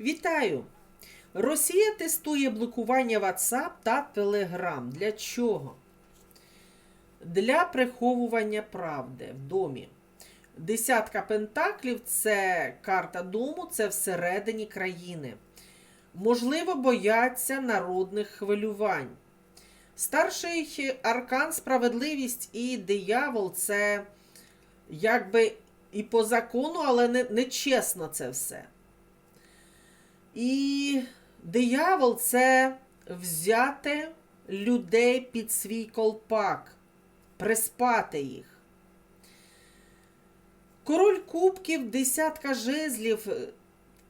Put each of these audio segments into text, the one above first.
Вітаю! Росія тестує блокування WhatsApp та Telegram. Для чого? Для приховування правди в домі. Десятка пентаклів це карта дому, це всередині країни. Можливо, бояться народних хвилювань. Старший аркан справедливість і диявол це якби і по закону, але не, не чесно це все. І диявол це взяти людей під свій колпак, приспати їх. Король кубків, десятка жезлів, е,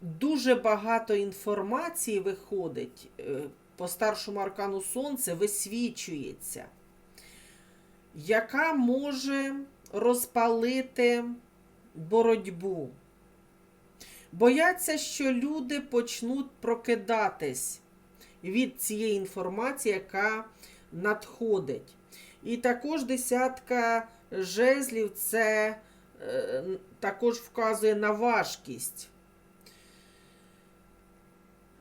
дуже багато інформації виходить. е, По старшому аркану сонце висвічується, яка може розпалити боротьбу. Бояться, що люди почнуть прокидатись від цієї інформації, яка надходить. І також десятка жезлів це е, також вказує на важкість.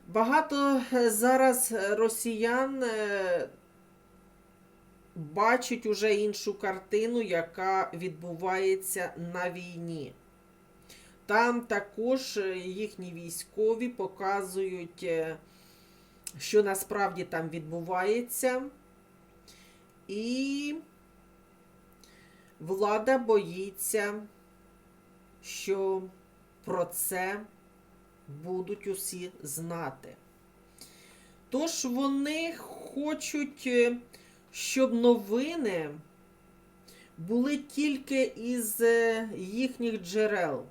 Багато е, зараз росіян е, бачать уже іншу картину, яка відбувається на війні. Там також е, їхні військові показують, е, що насправді там відбувається. І влада боїться, що про це будуть усі знати. Тож вони хочуть, е, щоб новини були тільки із їхніх джерел,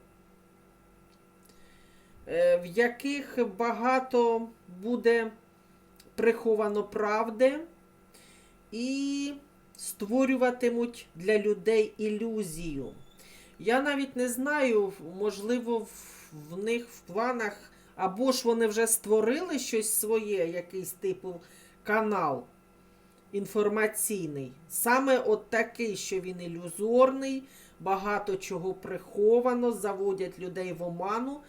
в яких багато буде приховано правди і створюватимуть для людей ілюзію. Я навіть не знаю, можливо, в- в них в планах, або ж вони вже створили щось своє, якийсь типу канал інформаційний. Саме от такий, що він ілюзорний, багато чого приховано, заводять людей в оману.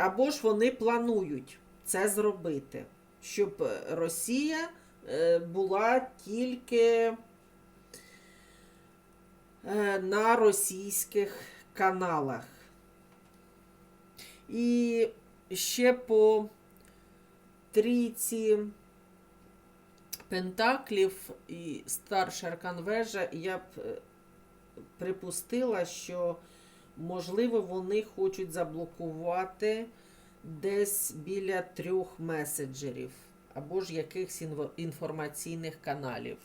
Або ж вони планують це зробити, щоб е, Росія е, була тільки е, на російських каналах. І ще по трійці пентаклів і старший аркан вежа я б припустила, що можливо вони хочуть заблокувати десь біля трьох меседжерів або ж якихось інформаційних каналів.